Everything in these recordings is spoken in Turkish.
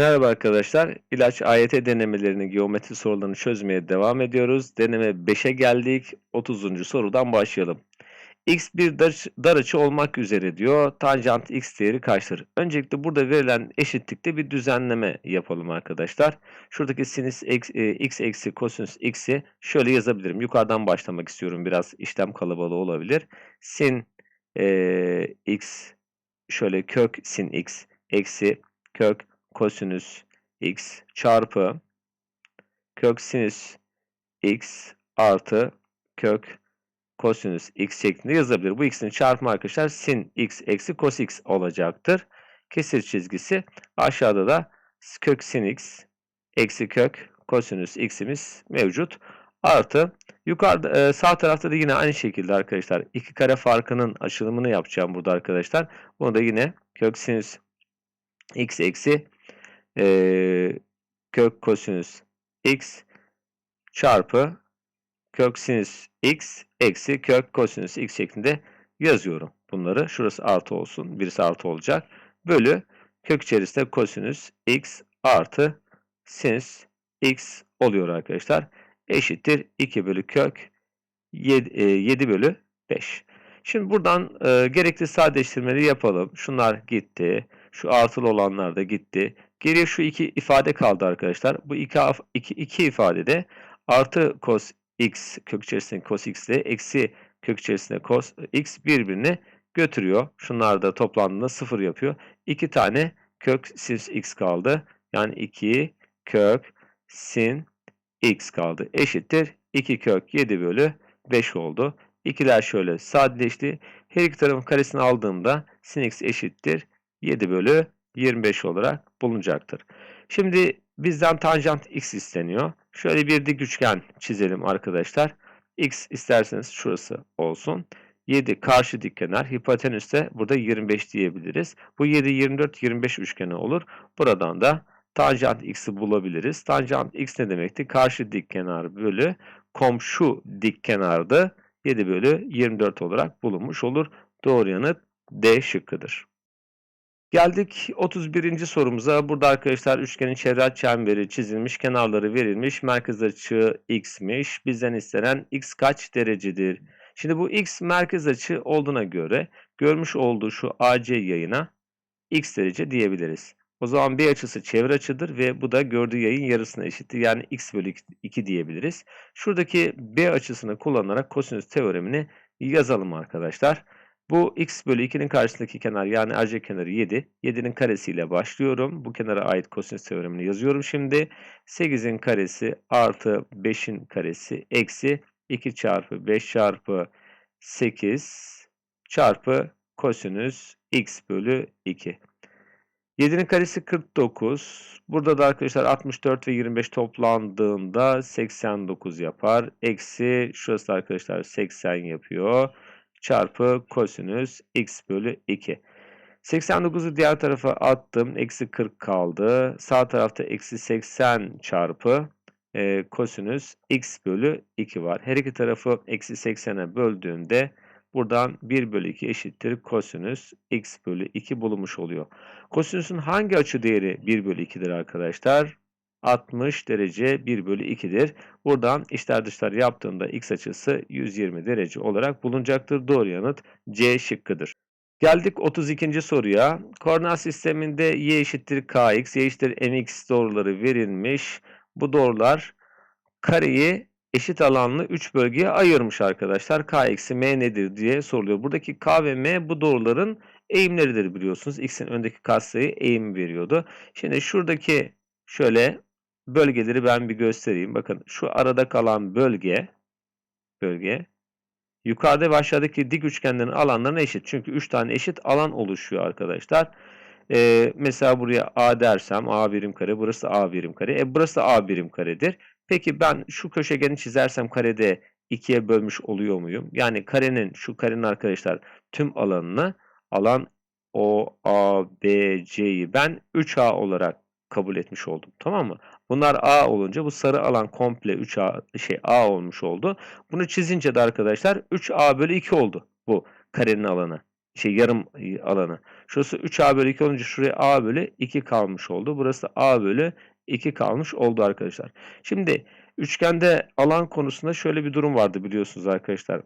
Merhaba arkadaşlar. İlaç AYT denemelerini, geometri sorularını çözmeye devam ediyoruz. Deneme 5'e geldik. 30. sorudan başlayalım. X bir dar, dar açı olmak üzere diyor. Tanjant x değeri kaçtır? Öncelikle burada verilen eşitlikte bir düzenleme yapalım arkadaşlar. Şuradaki sinüs x, e, x eksi kosinüs x'i şöyle yazabilirim. Yukarıdan başlamak istiyorum. Biraz işlem kalabalığı olabilir. Sin e, x şöyle kök sin x eksi kök kosinüs x çarpı kök sinüs x artı kök kosinüs x şeklinde yazabilir. Bu ikisini çarpma arkadaşlar sin x eksi cos x olacaktır. Kesir çizgisi aşağıda da kök sin x eksi kök kosinüs x'imiz mevcut. Artı yukarıda e, sağ tarafta da yine aynı şekilde arkadaşlar iki kare farkının açılımını yapacağım burada arkadaşlar. Bunu da yine kök sinüs x eksi e, kök kosinüs x çarpı kök sinüs x eksi kök kosinüs x şeklinde yazıyorum bunları. Şurası artı olsun. Birisi artı olacak. Bölü kök içerisinde kosinüs x artı sinüs x oluyor arkadaşlar. Eşittir 2 bölü kök 7, 7 bölü 5. Şimdi buradan e, gerekli sadeleştirmeleri yapalım. Şunlar gitti. Şu artılı olanlar da gitti. Geriye şu iki ifade kaldı arkadaşlar. Bu iki, iki, iki ifadede artı cos x kök içerisinde cos x ile eksi kök içerisinde cos x birbirini götürüyor. Şunlar da toplandığında sıfır yapıyor. İki tane kök sin x kaldı. Yani 2 kök sin x kaldı. Eşittir 2 kök 7 bölü 5 oldu. İkiler şöyle sadeleşti. Her iki tarafın karesini aldığımda sin x eşittir 7 bölü 25 olarak bulunacaktır. Şimdi bizden tanjant x isteniyor. Şöyle bir dik üçgen çizelim arkadaşlar. x isterseniz şurası olsun. 7 karşı dik kenar. Hipotenüs de burada 25 diyebiliriz. Bu 7, 24, 25 üçgeni olur. Buradan da tanjant x'i bulabiliriz. Tanjant x ne demekti? Karşı dik kenar bölü komşu dik kenarda 7 bölü 24 olarak bulunmuş olur. Doğru yanıt D şıkkıdır. Geldik 31. sorumuza. Burada arkadaşlar üçgenin çevre çemberi çizilmiş, kenarları verilmiş, merkez açı x'miş. Bizden istenen x kaç derecedir? Şimdi bu x merkez açı olduğuna göre görmüş olduğu şu AC yayına x derece diyebiliriz. O zaman B açısı çevre açıdır ve bu da gördüğü yayın yarısına eşittir. Yani x bölü 2 diyebiliriz. Şuradaki B açısını kullanarak kosinüs teoremini yazalım arkadaşlar. Bu x bölü 2'nin karşısındaki kenar yani AC kenarı 7. 7'nin karesiyle başlıyorum. Bu kenara ait kosinüs teoremini yazıyorum şimdi. 8'in karesi artı 5'in karesi eksi 2 çarpı 5 çarpı 8 çarpı kosinüs x bölü 2. 7'nin karesi 49. Burada da arkadaşlar 64 ve 25 toplandığında 89 yapar. Eksi şurası arkadaşlar 80 yapıyor. Çarpı kosinüs x bölü 2. 89'u diğer tarafa attım. Eksi 40 kaldı. Sağ tarafta eksi 80 çarpı e, kosinüs x bölü 2 var. Her iki tarafı eksi 80'e böldüğünde Buradan 1 bölü 2 eşittir kosinüs x bölü 2 bulunmuş oluyor. Kosinüsün hangi açı değeri 1 bölü 2'dir arkadaşlar? 60 derece 1 bölü 2'dir. Buradan içler dışlar yaptığında x açısı 120 derece olarak bulunacaktır. Doğru yanıt C şıkkıdır. Geldik 32. soruya. Koordinat sisteminde y eşittir kx, y eşittir mx doğruları verilmiş. Bu doğrular kareyi eşit alanlı 3 bölgeye ayırmış arkadaşlar. K eksi M nedir diye soruluyor. Buradaki K ve M bu doğruların eğimleridir biliyorsunuz. X'in öndeki katsayı eğim veriyordu. Şimdi şuradaki şöyle bölgeleri ben bir göstereyim. Bakın şu arada kalan bölge bölge yukarıda ve aşağıdaki dik üçgenlerin alanlarına eşit. Çünkü 3 tane eşit alan oluşuyor arkadaşlar. Ee, mesela buraya A dersem A birim kare, burası A birim kare. E burası A birim karedir. Peki ben şu köşegeni çizersem karede ikiye bölmüş oluyor muyum? Yani karenin şu karenin arkadaşlar tüm alanını alan O, A, B, C'yi ben 3A olarak kabul etmiş oldum. Tamam mı? Bunlar A olunca bu sarı alan komple 3A şey A olmuş oldu. Bunu çizince de arkadaşlar 3A bölü 2 oldu bu karenin alanı. şey yarım e, alanı. Şurası 3A bölü 2 olunca şuraya A bölü 2 kalmış oldu. Burası A bölü 2 kalmış oldu arkadaşlar. Şimdi üçgende alan konusunda şöyle bir durum vardı biliyorsunuz arkadaşlar.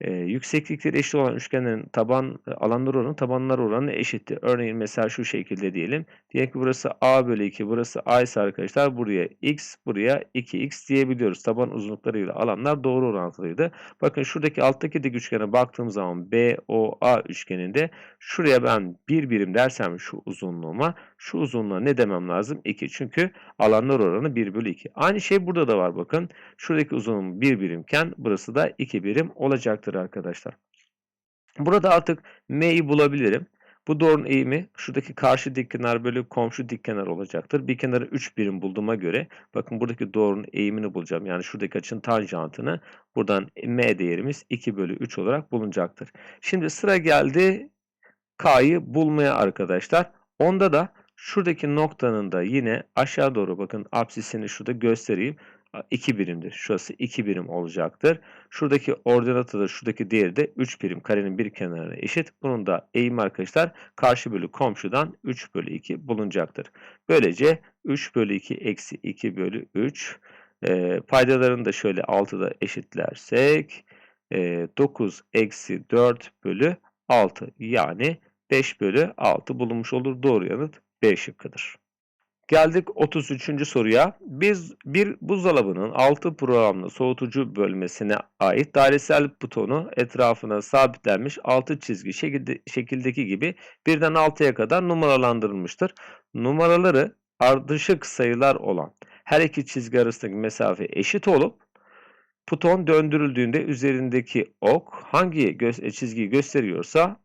Ee, yükseklikleri eşit olan üçgenlerin taban e, alanları oranı tabanlar oranı eşitti. Örneğin mesela şu şekilde diyelim. Diyelim ki burası a bölü 2 burası a ise arkadaşlar buraya x buraya 2x diyebiliyoruz. Taban uzunluklarıyla alanlar doğru orantılıydı. Bakın şuradaki alttaki dik üçgene baktığım zaman BOA üçgeninde şuraya ben bir birim dersem şu uzunluğuma şu uzunluğa ne demem lazım? 2. Çünkü alanlar oranı 1 bölü 2. Aynı şey burada da var bakın. Şuradaki uzunluğum 1 birimken burası da 2 birim olacaktır arkadaşlar. Burada artık m'yi bulabilirim. Bu doğrunun eğimi şuradaki karşı dik kenar bölü komşu dik kenar olacaktır. Bir kenarı 3 birim bulduğuma göre bakın buradaki doğrunun eğimini bulacağım. Yani şuradaki açının tanjantını buradan m değerimiz 2 bölü 3 olarak bulunacaktır. Şimdi sıra geldi k'yı bulmaya arkadaşlar. Onda da şuradaki noktanın da yine aşağı doğru bakın apsisini şurada göstereyim. 2 birimdir. Şurası 2 birim olacaktır. Şuradaki ordinatı da şuradaki değeri de 3 birim. Karenin bir kenarına eşit. Bunun da eğimi arkadaşlar karşı bölü komşudan 3 bölü 2 bulunacaktır. Böylece 3 bölü 2 eksi 2 bölü 3 e, paydalarını da şöyle 6'da eşitlersek e, 9 eksi 4 bölü 6 yani 5 bölü 6 bulunmuş olur. Doğru yanıt B şıkkıdır. Geldik 33. soruya. Biz bir buzdolabının 6 programlı soğutucu bölmesine ait dairesel butonu etrafına sabitlenmiş 6 çizgi şekilde, şekildeki gibi birden 6'ya kadar numaralandırılmıştır. Numaraları ardışık sayılar olan her iki çizgi arasındaki mesafe eşit olup buton döndürüldüğünde üzerindeki ok hangi gö çizgiyi gösteriyorsa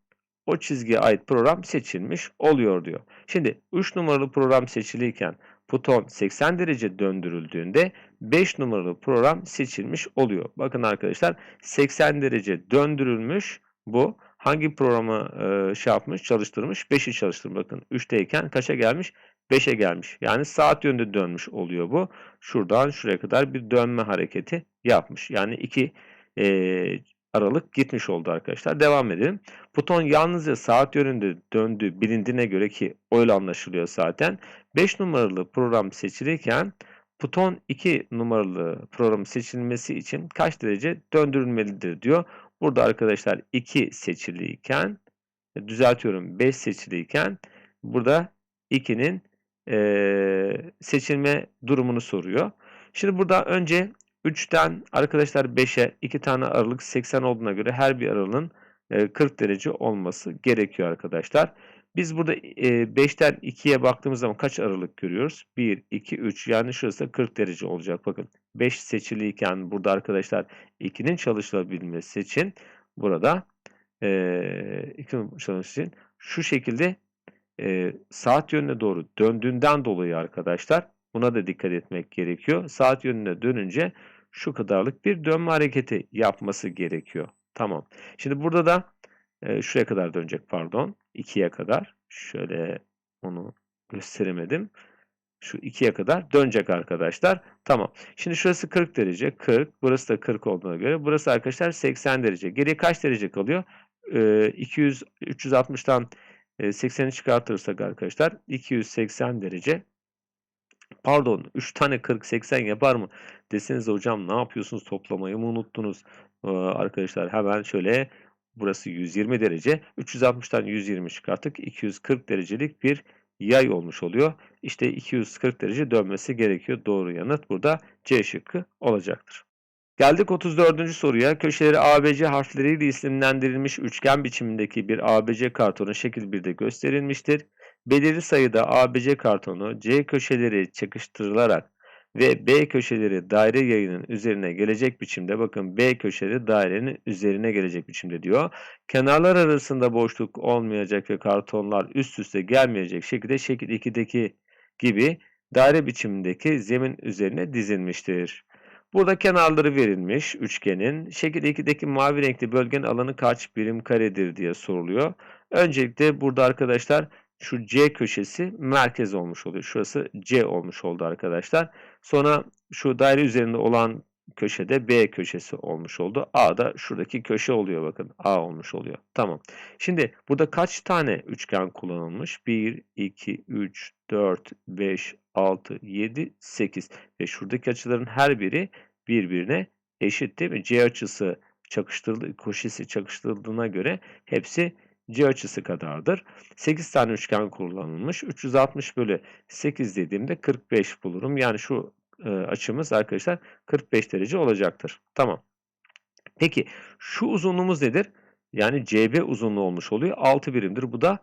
o çizgiye ait program seçilmiş oluyor diyor. Şimdi 3 numaralı program seçiliyken buton 80 derece döndürüldüğünde 5 numaralı program seçilmiş oluyor. Bakın arkadaşlar 80 derece döndürülmüş bu. Hangi programı e, şey yapmış, çalıştırmış? 5'i çalıştırmış. Bakın 3'teyken kaça gelmiş? 5'e gelmiş. Yani saat yönünde dönmüş oluyor bu. Şuradan şuraya kadar bir dönme hareketi yapmış. Yani 2 e, aralık gitmiş oldu arkadaşlar. Devam edelim. Buton yalnızca saat yönünde döndüğü bilindiğine göre ki öyle anlaşılıyor zaten. 5 numaralı program seçilirken buton 2 numaralı program seçilmesi için kaç derece döndürülmelidir diyor. Burada arkadaşlar 2 seçiliyken düzeltiyorum 5 seçiliyken burada 2'nin e, seçilme durumunu soruyor. Şimdi burada önce 3'ten arkadaşlar 5'e 2 tane aralık 80 olduğuna göre her bir aralığın 40 derece olması gerekiyor arkadaşlar. Biz burada 5'ten 2'ye baktığımız zaman kaç aralık görüyoruz? 1, 2, 3 yani şurası 40 derece olacak. Bakın 5 seçiliyken burada arkadaşlar 2'nin çalışılabilmesi için burada 2'nin çalışması için şu şekilde saat yönüne doğru döndüğünden dolayı arkadaşlar buna da dikkat etmek gerekiyor. Saat yönüne dönünce şu kadarlık bir dönme hareketi yapması gerekiyor. Tamam. Şimdi burada da e, şuraya kadar dönecek pardon. 2'ye kadar. Şöyle onu gösteremedim. Şu 2'ye kadar dönecek arkadaşlar. Tamam. Şimdi şurası 40 derece. 40. Burası da 40 olduğuna göre. Burası arkadaşlar 80 derece. Geriye kaç derece kalıyor? E, 200, 360'tan 80'i çıkartırsak arkadaşlar 280 derece Pardon 3 tane 40 80 yapar mı? Desenize hocam ne yapıyorsunuz toplamayı mı unuttunuz? Ee, arkadaşlar hemen şöyle burası 120 derece. 360'tan 120 çıkarttık. 240 derecelik bir yay olmuş oluyor. İşte 240 derece dönmesi gerekiyor. Doğru yanıt burada C şıkkı olacaktır. Geldik 34. soruya. Köşeleri ABC harfleriyle isimlendirilmiş üçgen biçimindeki bir ABC kartonu şekil 1'de gösterilmiştir belirli sayıda ABC kartonu C köşeleri çakıştırılarak ve B köşeleri daire yayının üzerine gelecek biçimde bakın B köşeleri dairenin üzerine gelecek biçimde diyor. Kenarlar arasında boşluk olmayacak ve kartonlar üst üste gelmeyecek şekilde şekil 2'deki gibi daire biçimindeki zemin üzerine dizilmiştir. Burada kenarları verilmiş üçgenin. Şekil 2'deki mavi renkli bölgenin alanı kaç birim karedir diye soruluyor. Öncelikle burada arkadaşlar şu C köşesi merkez olmuş oluyor. Şurası C olmuş oldu arkadaşlar. Sonra şu daire üzerinde olan köşede B köşesi olmuş oldu. A da şuradaki köşe oluyor bakın. A olmuş oluyor. Tamam. Şimdi burada kaç tane üçgen kullanılmış? 1, 2, 3, 4, 5, 6, 7, 8. Ve şuradaki açıların her biri birbirine eşit değil mi? C açısı çakıştırıldı, koşisi çakıştırıldığına göre hepsi C açısı kadardır. 8 tane üçgen kullanılmış. 360 bölü 8 dediğimde 45 bulurum. Yani şu e, açımız arkadaşlar 45 derece olacaktır. Tamam. Peki şu uzunluğumuz nedir? Yani CB uzunluğu olmuş oluyor. 6 birimdir. Bu da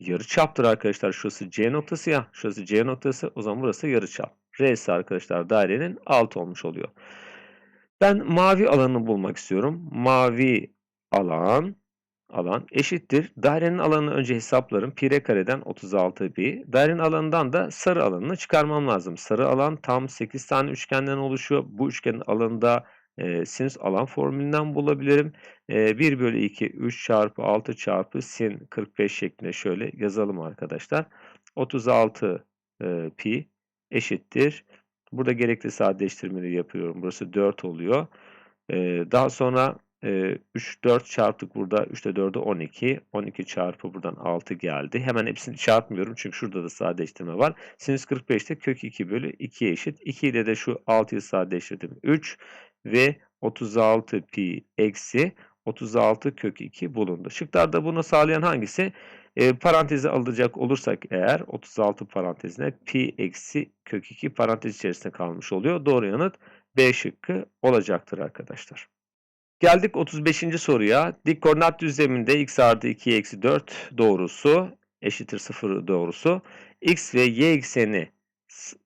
yarıçaptır arkadaşlar. Şurası C noktası ya. Şurası C noktası. O zaman burası yarıçap. R'si arkadaşlar dairenin 6 olmuş oluyor. Ben mavi alanı bulmak istiyorum. Mavi alan alan eşittir. Dairenin alanını önce hesaplarım. Pi r kareden 36 pi. Dairenin alanından da sarı alanını çıkarmam lazım. Sarı alan tam 8 tane üçgenden oluşuyor. Bu üçgenin alanında e, sinüs alan formülünden bulabilirim. E, 1 bölü 2 3 çarpı 6 çarpı sin 45 şeklinde şöyle yazalım arkadaşlar. 36 e, pi eşittir. Burada gerekli sadeleştirmeleri yapıyorum. Burası 4 oluyor. E, daha sonra e, 3 4 çarptık burada. 3 ile 4'ü 12. 12 çarpı buradan 6 geldi. Hemen hepsini çarpmıyorum çünkü şurada da sadeleştirme var. Sinüs 45'te kök 2 bölü 2'ye eşit. 2 ile de şu 6'yı sadeleştirdim. 3 ve 36 pi eksi 36 kök 2 bulundu. Şıklarda bunu sağlayan hangisi? E, parantezi alacak olursak eğer 36 parantezine pi eksi kök 2 parantez içerisinde kalmış oluyor. Doğru yanıt B şıkkı olacaktır arkadaşlar. Geldik 35. soruya. Dik koordinat düzleminde x artı 2 eksi 4 doğrusu eşittir 0 doğrusu x ve y ekseni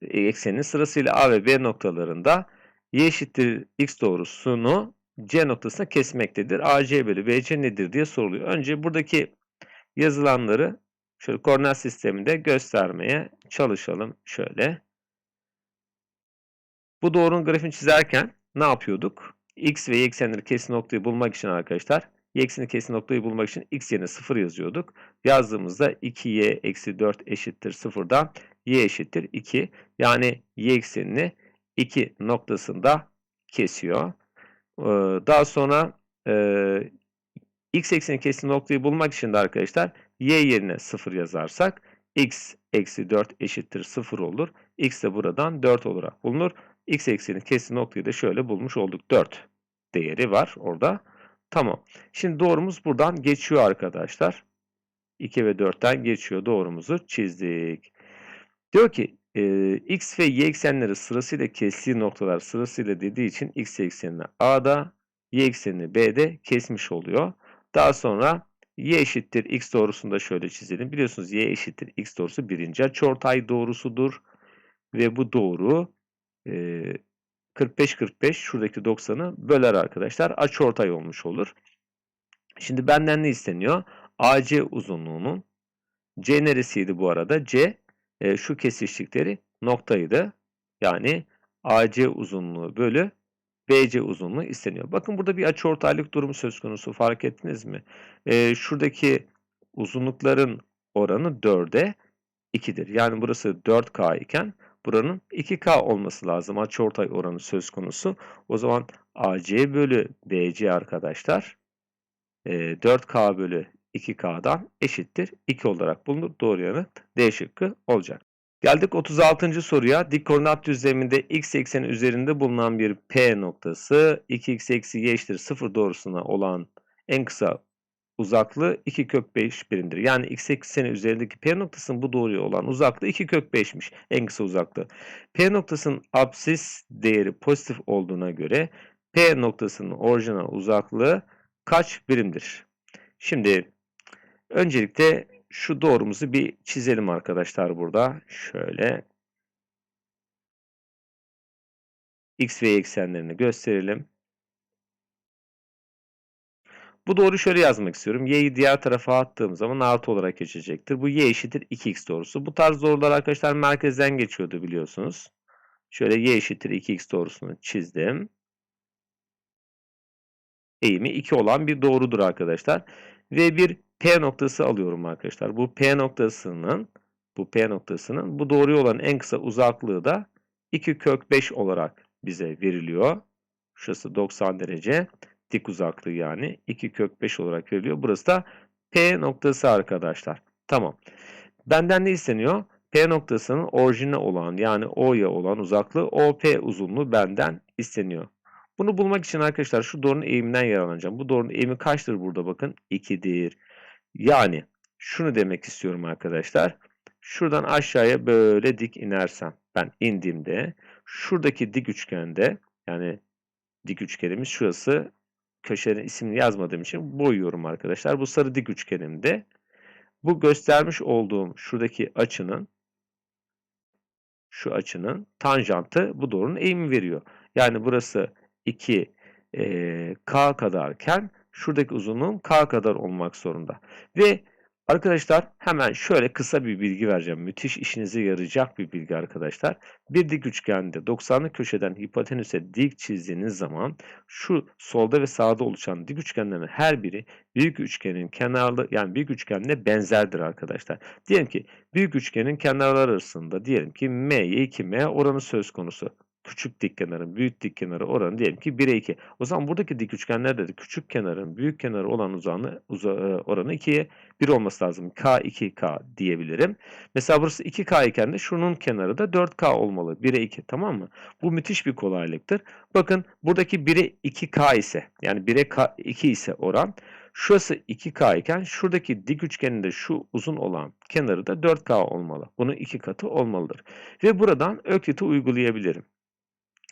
eksenin sırasıyla A ve B noktalarında y eşittir x doğrusunu C noktasına kesmektedir. AC bölü BC nedir diye soruluyor. Önce buradaki yazılanları şöyle koordinat sisteminde göstermeye çalışalım. Şöyle. Bu doğrunun grafiğini çizerken ne yapıyorduk? X ve y eksenleri kesin noktayı bulmak için arkadaşlar y ekseni kesin noktayı bulmak için x yerine 0 yazıyorduk. Yazdığımızda 2y eksi 4 eşittir 0'dan y eşittir 2. Yani y eksenini 2 noktasında kesiyor. Daha sonra e, x ekseni kesin noktayı bulmak için de arkadaşlar y yerine 0 yazarsak x eksi 4 eşittir 0 olur. x de buradan 4 olarak bulunur. X ekseni kesin noktayı da şöyle bulmuş olduk. 4 değeri var orada. Tamam. Şimdi doğrumuz buradan geçiyor arkadaşlar. 2 ve 4'ten geçiyor. Doğrumuzu çizdik. Diyor ki e, x ve y eksenleri sırasıyla kestiği noktalar sırasıyla dediği için x eksenini A'da, y eksenini B'de kesmiş oluyor. Daha sonra y eşittir x doğrusunu da şöyle çizelim. Biliyorsunuz y eşittir x doğrusu birinci açıortay doğrusudur. Ve bu doğru 45-45 şuradaki 90'ı böler arkadaşlar. Açıortay olmuş olur. Şimdi benden ne isteniyor? AC uzunluğunun C neresiydi bu arada? C e, şu kesiştikleri noktaydı. Yani AC uzunluğu bölü BC uzunluğu isteniyor. Bakın burada bir açıortaylık durumu söz konusu fark ettiniz mi? E, şuradaki uzunlukların oranı 4'e 2'dir. Yani burası 4K iken buranın 2K olması lazım. Açıortay oranı söz konusu. O zaman AC bölü BC arkadaşlar 4K e, bölü 2K'dan eşittir 2 olarak bulunur. Doğru yanıt D şıkkı olacak. Geldik 36. soruya. Dik koordinat düzleminde x ekseni üzerinde bulunan bir P noktası 2x eksi y eşittir 0 doğrusuna olan en kısa uzaklığı 2 kök 5 birimdir. Yani x ekseni üzerindeki P noktasının bu doğruya olan uzaklığı 2 kök 5'miş. En kısa uzaklığı. P noktasının apsis değeri pozitif olduğuna göre P noktasının orijinal uzaklığı kaç birimdir? Şimdi öncelikle şu doğrumuzu bir çizelim arkadaşlar burada. Şöyle x ve y eksenlerini gösterelim. Bu doğru şöyle yazmak istiyorum. Y'yi diğer tarafa attığım zaman artı olarak geçecektir. Bu y eşittir 2x doğrusu. Bu tarz doğrular arkadaşlar merkezden geçiyordu biliyorsunuz. Şöyle y eşittir 2x doğrusunu çizdim. Eğimi 2 olan bir doğrudur arkadaşlar. Ve bir P noktası alıyorum arkadaşlar. Bu P noktasının bu P noktasının bu doğruya olan en kısa uzaklığı da 2 kök 5 olarak bize veriliyor. Şurası 90 derece. Dik uzaklığı yani 2 kök 5 olarak veriliyor. Burası da P noktası arkadaşlar. Tamam. Benden ne isteniyor? P noktasının orijine olan yani O'ya olan uzaklığı OP uzunluğu benden isteniyor. Bunu bulmak için arkadaşlar şu doğrunun eğiminden yararlanacağım. Bu doğrunun eğimi kaçtır burada bakın? 2'dir. Yani şunu demek istiyorum arkadaşlar. Şuradan aşağıya böyle dik inersem ben indiğimde şuradaki dik üçgende yani dik üçgenimiz şurası köşenin ismini yazmadığım için boyuyorum arkadaşlar. Bu sarı dik üçgenimde bu göstermiş olduğum şuradaki açının şu açının tanjantı bu doğrunun eğimi veriyor. Yani burası 2 e, k kadarken şuradaki uzunluğum k kadar olmak zorunda. Ve arkadaşlar hemen şöyle kısa bir bilgi vereceğim. Müthiş işinize yarayacak bir bilgi arkadaşlar. Bir dik üçgende 90'lık köşeden hipotenüse dik çizdiğiniz zaman şu solda ve sağda oluşan dik üçgenlerin her biri büyük üçgenin kenarlı yani büyük üçgenle benzerdir arkadaşlar. Diyelim ki büyük üçgenin kenarları arasında diyelim ki m'ye 2m oranı söz konusu küçük dik kenarın büyük dik kenarı oranı diyelim ki 1'e 2. O zaman buradaki dik üçgenlerde de küçük kenarın büyük kenarı olan uzanı, uza, e, oranı 2'ye 1 olması lazım. K 2K diyebilirim. Mesela burası 2K iken de şunun kenarı da 4K olmalı. 1'e 2 tamam mı? Bu müthiş bir kolaylıktır. Bakın buradaki 1'e 2K ise yani 1'e 2 ise oran Şurası 2K iken şuradaki dik üçgenin de şu uzun olan kenarı da 4K olmalı. Bunun iki katı olmalıdır. Ve buradan Öklit'i uygulayabilirim.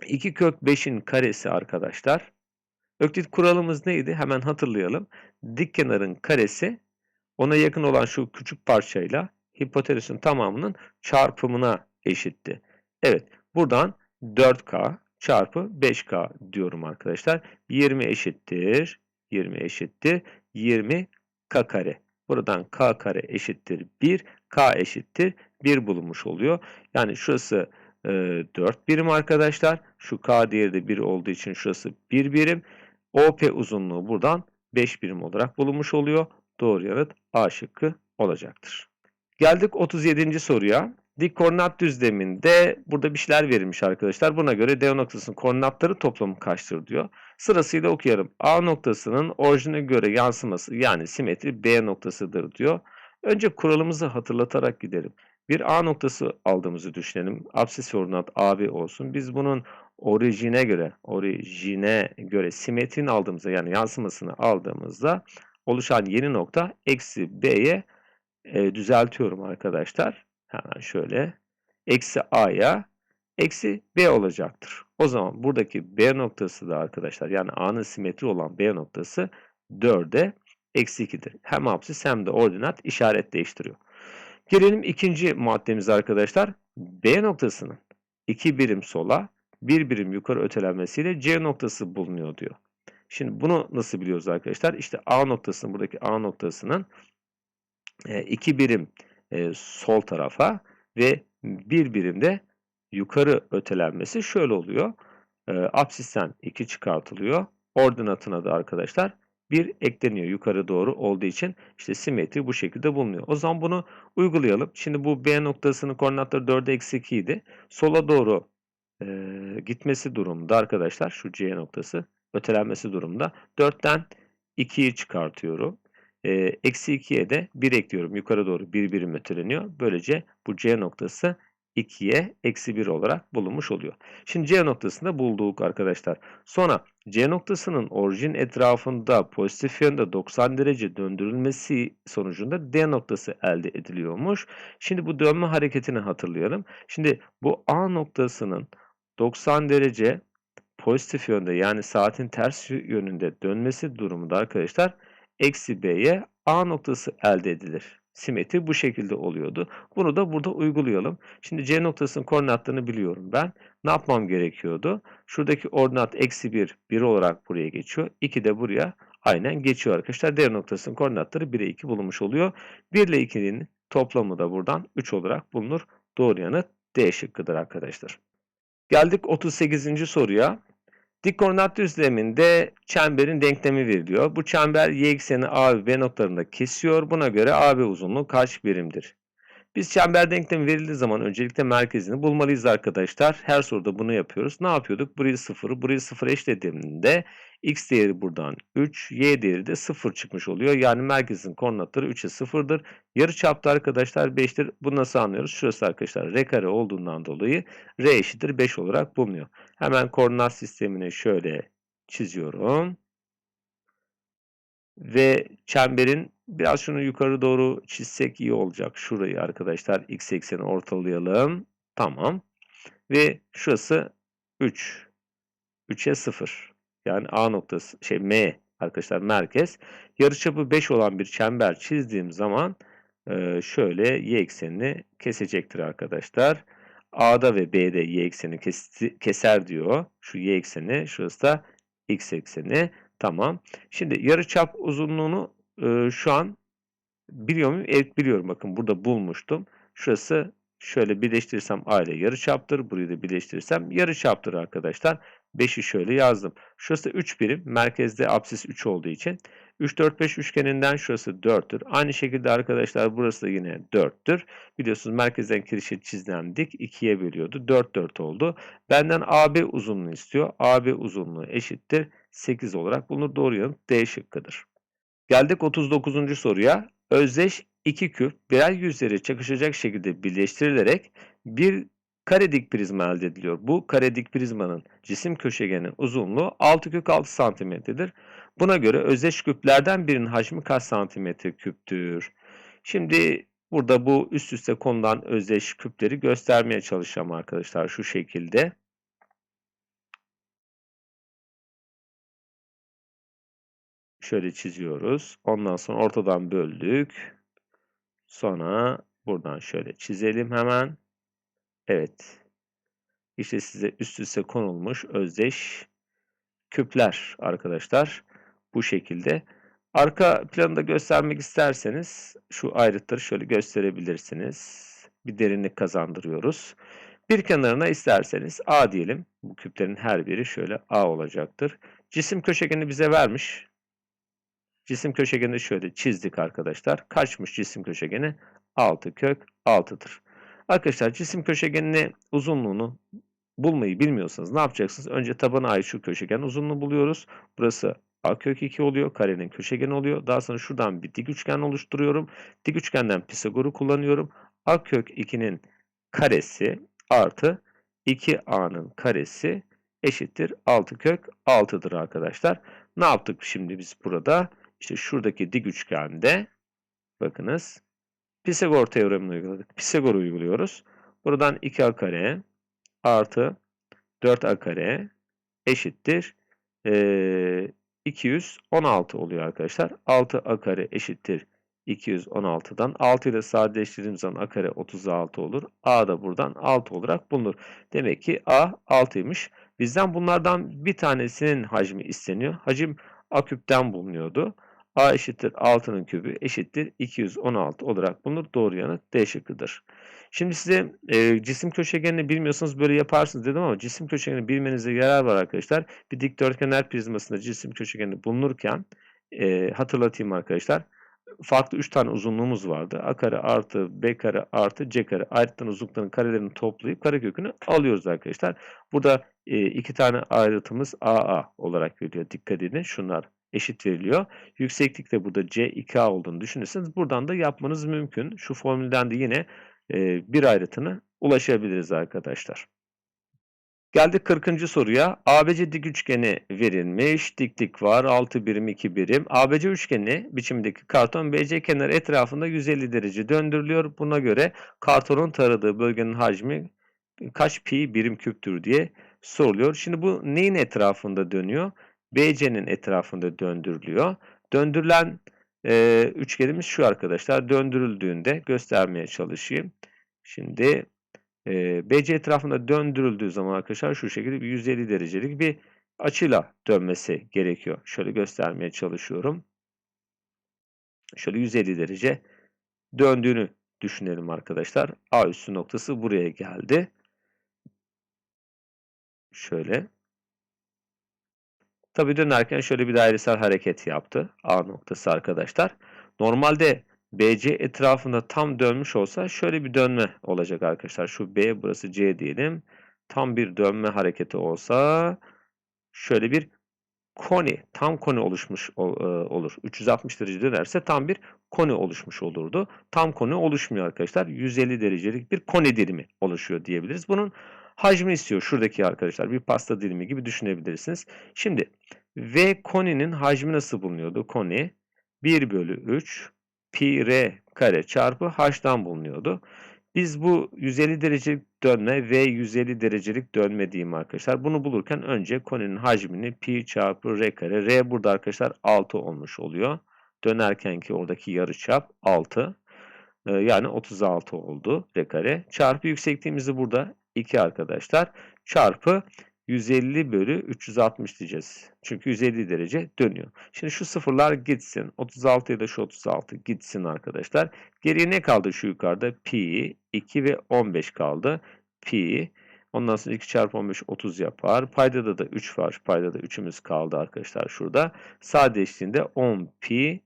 2 kök 5'in karesi arkadaşlar. Öklit kuralımız neydi? Hemen hatırlayalım. Dik kenarın karesi ona yakın olan şu küçük parçayla hipotenüsün tamamının çarpımına eşitti. Evet buradan 4K çarpı 5K diyorum arkadaşlar. 20 eşittir. 20 eşittir. 20 K kare. Buradan K kare eşittir 1. K eşittir 1 bulunmuş oluyor. Yani şurası 4 birim arkadaşlar. Şu K değeri de 1 olduğu için şurası 1 birim. OP uzunluğu buradan 5 birim olarak bulunmuş oluyor. Doğru yanıt A şıkkı olacaktır. Geldik 37. soruya. Dik koordinat düzleminde burada bir şeyler verilmiş arkadaşlar. Buna göre D noktasının koordinatları toplamı kaçtır diyor. Sırasıyla okuyalım. A noktasının orijine göre yansıması yani simetri B noktasıdır diyor. Önce kuralımızı hatırlatarak gidelim. Bir A noktası aldığımızı düşünelim. Absis ordinat AB olsun. Biz bunun orijine göre, orijine göre simetrini aldığımızda yani yansımasını aldığımızda oluşan yeni nokta eksi B'ye e, düzeltiyorum arkadaşlar. Hemen şöyle. Eksi A'ya eksi B olacaktır. O zaman buradaki B noktası da arkadaşlar yani A'nın simetri olan B noktası 4'e eksi 2'dir. Hem absis hem de ordinat işaret değiştiriyor. Gelelim ikinci maddemize arkadaşlar. B noktasının 2 birim sola, 1 birim yukarı ötelenmesiyle C noktası bulunuyor diyor. Şimdi bunu nasıl biliyoruz arkadaşlar? İşte A noktasının buradaki A noktasının 2 e, birim e, sol tarafa ve 1 birim de yukarı ötelenmesi şöyle oluyor. E, Apsisten 2 çıkartılıyor. Ordinatına da arkadaşlar 1 ekleniyor yukarı doğru olduğu için işte simetri bu şekilde bulunuyor. O zaman bunu uygulayalım. Şimdi bu B noktasının koordinatları 4'e eksi 2 idi. Sola doğru e, gitmesi durumunda arkadaşlar şu C noktası ötelenmesi durumunda 4'ten 2'yi çıkartıyorum. Eksi 2'ye de 1 ekliyorum. Yukarı doğru 1 birim öteleniyor. Böylece bu C noktası 2'ye eksi 1 olarak bulunmuş oluyor. Şimdi C noktasında bulduk arkadaşlar. Sonra C noktasının orijin etrafında pozitif yönde 90 derece döndürülmesi sonucunda D noktası elde ediliyormuş. Şimdi bu dönme hareketini hatırlayalım. Şimdi bu A noktasının 90 derece pozitif yönde yani saatin ters yönünde dönmesi durumunda arkadaşlar eksi B'ye A noktası elde edilir simetri bu şekilde oluyordu. Bunu da burada uygulayalım. Şimdi C noktasının koordinatlarını biliyorum ben. Ne yapmam gerekiyordu? Şuradaki ordinat eksi 1, 1 olarak buraya geçiyor. 2 de buraya aynen geçiyor arkadaşlar. D noktasının koordinatları 1'e 2 bulunmuş oluyor. 1 ile 2'nin toplamı da buradan 3 olarak bulunur. Doğru yanıt D şıkkıdır arkadaşlar. Geldik 38. soruya. Dik koordinat düzleminde çemberin denklemi veriliyor. Bu çember y ekseni A ve B noktalarında kesiyor. Buna göre AB uzunluğu kaç birimdir? Biz çember denklemi verildiği zaman öncelikle merkezini bulmalıyız arkadaşlar. Her soruda bunu yapıyoruz. Ne yapıyorduk? Burayı 0, burayı 0 eşlediğimde x değeri buradan 3, y değeri de 0 çıkmış oluyor. Yani merkezin koordinatları 3'e 0'dır. Yarıçapta arkadaşlar 5'tir. Bu nasıl anlıyoruz? Şurası arkadaşlar r kare olduğundan dolayı r eşittir 5 olarak bulunuyor. Hemen koordinat sistemini şöyle çiziyorum. Ve çemberin biraz şunu yukarı doğru çizsek iyi olacak. Şurayı arkadaşlar x ekseni ortalayalım. Tamam. Ve şurası 3. 3'e 0. Yani A noktası şey M arkadaşlar merkez. Yarıçapı 5 olan bir çember çizdiğim zaman e, şöyle y eksenini kesecektir arkadaşlar. A'da ve B'de y ekseni keser diyor. Şu y ekseni, şurası da x ekseni. Tamam. Şimdi yarıçap uzunluğunu e, şu an biliyor muyum? Evet biliyorum. Bakın burada bulmuştum. Şurası şöyle birleştirirsem A ile yarıçaptır. Burayı da birleştirirsem yarıçaptır arkadaşlar. 5'i şöyle yazdım. Şurası 3 birim. Merkezde apsis 3 olduğu için 3, 4, 5 üçgeninden şurası 4'tür. Aynı şekilde arkadaşlar burası da yine 4'tür. Biliyorsunuz merkezden kirişe çizilen dik 2'ye bölüyordu. 4, 4 oldu. Benden AB uzunluğu istiyor. AB uzunluğu eşittir. 8 olarak bulunur. Doğru yanıt D şıkkıdır. Geldik 39. soruya. Özdeş iki küp birer yüzleri çakışacak şekilde birleştirilerek bir kare dik prizma elde ediliyor. Bu kare dik prizmanın cisim köşegenin uzunluğu 6 kök 6 santimetredir. Buna göre özdeş küplerden birinin hacmi kaç santimetre küptür? Şimdi burada bu üst üste konulan özdeş küpleri göstermeye çalışacağım arkadaşlar şu şekilde. Şöyle çiziyoruz. Ondan sonra ortadan böldük. Sonra buradan şöyle çizelim hemen. Evet. İşte size üst üste konulmuş özdeş küpler arkadaşlar. Bu şekilde. Arka planı da göstermek isterseniz şu ayrıtları şöyle gösterebilirsiniz. Bir derinlik kazandırıyoruz. Bir kenarına isterseniz A diyelim. Bu küplerin her biri şöyle A olacaktır. Cisim köşegeni bize vermiş. Cisim köşegeni şöyle çizdik arkadaşlar. Kaçmış cisim köşegeni? 6 kök 6'dır. Arkadaşlar cisim köşegenini uzunluğunu bulmayı bilmiyorsanız ne yapacaksınız? Önce tabana ait şu köşegen uzunluğu buluyoruz. Burası a kök 2 oluyor. Karenin köşegeni oluyor. Daha sonra şuradan bir dik üçgen oluşturuyorum. Dik üçgenden Pisagor'u kullanıyorum. a kök 2'nin karesi artı 2a'nın karesi eşittir 6 kök 6'dır arkadaşlar. Ne yaptık şimdi biz burada? İşte şuradaki dik üçgende bakınız Pisagor teoremini uyguladık. Pisagor uyguluyoruz. Buradan 2a kare artı 4a kare eşittir e, 216 oluyor arkadaşlar. 6a kare eşittir 216'dan 6 ile sadeleştirdiğim zaman a kare 36 olur. a da buradan 6 olarak bulunur. Demek ki a 6'ymış. Bizden bunlardan bir tanesinin hacmi isteniyor. Hacim a küpten bulunuyordu. A eşittir 6'nın kübü eşittir 216 olarak bulunur. Doğru yanıt D şıkkıdır. Şimdi size e, cisim köşegenini bilmiyorsanız böyle yaparsınız dedim ama cisim köşegenini bilmenize yarar var arkadaşlar. Bir dikdörtgenler prizmasında cisim köşegeni bulunurken e, hatırlatayım arkadaşlar. Farklı 3 tane uzunluğumuz vardı. A kare artı B kare artı C kare ayrıtılan uzunlukların karelerini toplayıp karekökünü alıyoruz arkadaşlar. Burada e, iki tane ayrıtımız AA olarak veriliyor. Dikkat edin şunlar eşit veriliyor. Yükseklik de burada C2A olduğunu düşünürseniz buradan da yapmanız mümkün. Şu formülden de yine e, bir ayrıtını ulaşabiliriz arkadaşlar. Geldik 40. soruya. ABC dik üçgeni verilmiş. Diklik var. 6 birim 2 birim. ABC üçgeni biçimdeki karton BC kenarı etrafında 150 derece döndürülüyor. Buna göre kartonun taradığı bölgenin hacmi kaç pi birim küptür diye soruluyor. Şimdi bu neyin etrafında dönüyor? BC'nin etrafında döndürülüyor. Döndürülen e, üçgenimiz şu arkadaşlar. Döndürüldüğünde göstermeye çalışayım. Şimdi e, BC etrafında döndürüldüğü zaman arkadaşlar şu şekilde bir 150 derecelik bir açıyla dönmesi gerekiyor. Şöyle göstermeye çalışıyorum. Şöyle 150 derece döndüğünü düşünelim arkadaşlar. A üssü noktası buraya geldi. Şöyle. Tabi dönerken şöyle bir dairesel hareket yaptı. A noktası arkadaşlar. Normalde BC etrafında tam dönmüş olsa şöyle bir dönme olacak arkadaşlar. Şu B burası C diyelim. Tam bir dönme hareketi olsa şöyle bir koni, tam koni oluşmuş ol- e, olur. 360 derece dönerse tam bir koni oluşmuş olurdu. Tam koni oluşmuyor arkadaşlar. 150 derecelik bir koni dilimi oluşuyor diyebiliriz. Bunun hacmi istiyor şuradaki arkadaşlar. Bir pasta dilimi gibi düşünebilirsiniz. Şimdi V koninin hacmi nasıl bulunuyordu? Koni 1 bölü 3 pi r kare çarpı h'dan bulunuyordu. Biz bu 150 derecelik dönme ve 150 derecelik dönme diyeyim arkadaşlar. Bunu bulurken önce koninin hacmini pi çarpı r kare. R burada arkadaşlar 6 olmuş oluyor. Dönerken ki oradaki yarıçap 6. Ee, yani 36 oldu r kare. Çarpı yüksekliğimizi burada 2 arkadaşlar. Çarpı 150 bölü 360 diyeceğiz. Çünkü 150 derece dönüyor. Şimdi şu sıfırlar gitsin. 36 ya da şu 36 gitsin arkadaşlar. Geriye ne kaldı şu yukarıda? Pi, 2 ve 15 kaldı. Pi, ondan sonra 2 çarpı 15 30 yapar. Paydada da 3 var. Paydada 3'ümüz kaldı arkadaşlar şurada. Sadeleştiğinde 10 pi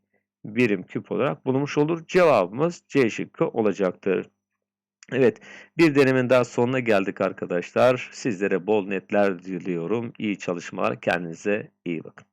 birim küp olarak bulunmuş olur. Cevabımız C şıkkı olacaktır. Evet, bir denemenin daha sonuna geldik arkadaşlar. Sizlere bol netler diliyorum. İyi çalışmalar. Kendinize iyi bakın.